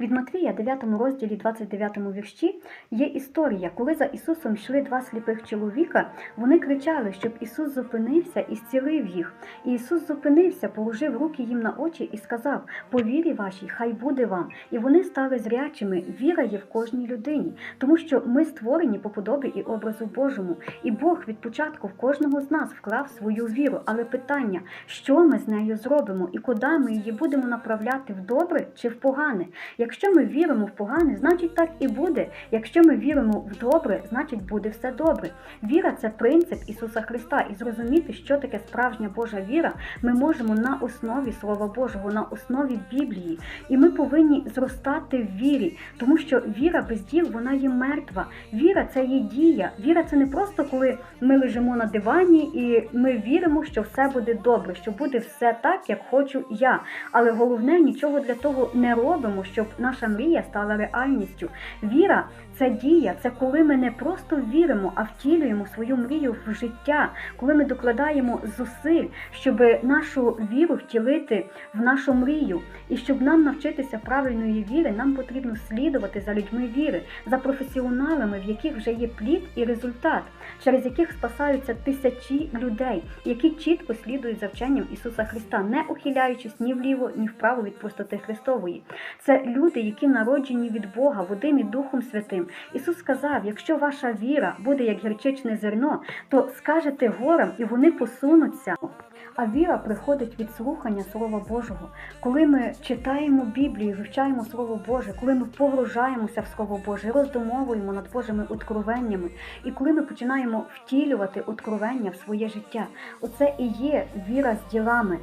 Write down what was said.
Від Матвія, 9 розділі, 29 вірші, є історія, коли за Ісусом йшли два сліпих чоловіка, вони кричали, щоб Ісус зупинився і зцілив їх. І Ісус зупинився, положив руки їм на очі і сказав: По вірі вашій, хай буде вам. І вони стали зрячими. Віра є в кожній людині, тому що ми створені по подобі і образу Божому. І Бог від початку в кожного з нас вклав свою віру. Але питання, що ми з нею зробимо і куди ми її будемо направляти в добре чи в погане? Якщо ми віримо в погане, значить так і буде. Якщо ми віримо в добре, значить буде все добре. Віра це принцип Ісуса Христа, і зрозуміти, що таке справжня Божа віра, ми можемо на основі Слова Божого, на основі Біблії. І ми повинні зростати в вірі, тому що віра без діл вона є мертва. Віра це є дія. Віра це не просто коли ми лежимо на дивані і ми віримо, що все буде добре, що буде все так, як хочу я. Але головне нічого для того не робимо, щоб наша мрія стала реальністю. Віра це дія, це коли ми не просто віримо, а втілюємо свою мрію в життя, коли ми докладаємо зусиль, щоб нашу віру втілити в нашу мрію. І щоб нам навчитися правильної віри, нам потрібно слідувати за людьми віри, за професіоналами, в яких вже є плід і результат, через яких спасаються тисячі людей, які чітко слідують за вченням Ісуса Христа, не ухиляючись ні вліво, ні вправо від простоти Христової. Це люди, які народжені від Бога, водим і Духом Святим. Ісус сказав: якщо ваша віра буде як гірчичне зерно, то скажете горам, і вони посунуться. А віра приходить від слухання Слова Божого. Коли ми читаємо Біблію, вивчаємо Слово Боже, коли ми погружаємося в Слово Боже, роздумовуємо над Божими откровеннями, і коли ми починаємо втілювати откровення в своє життя, оце і є віра з ділами.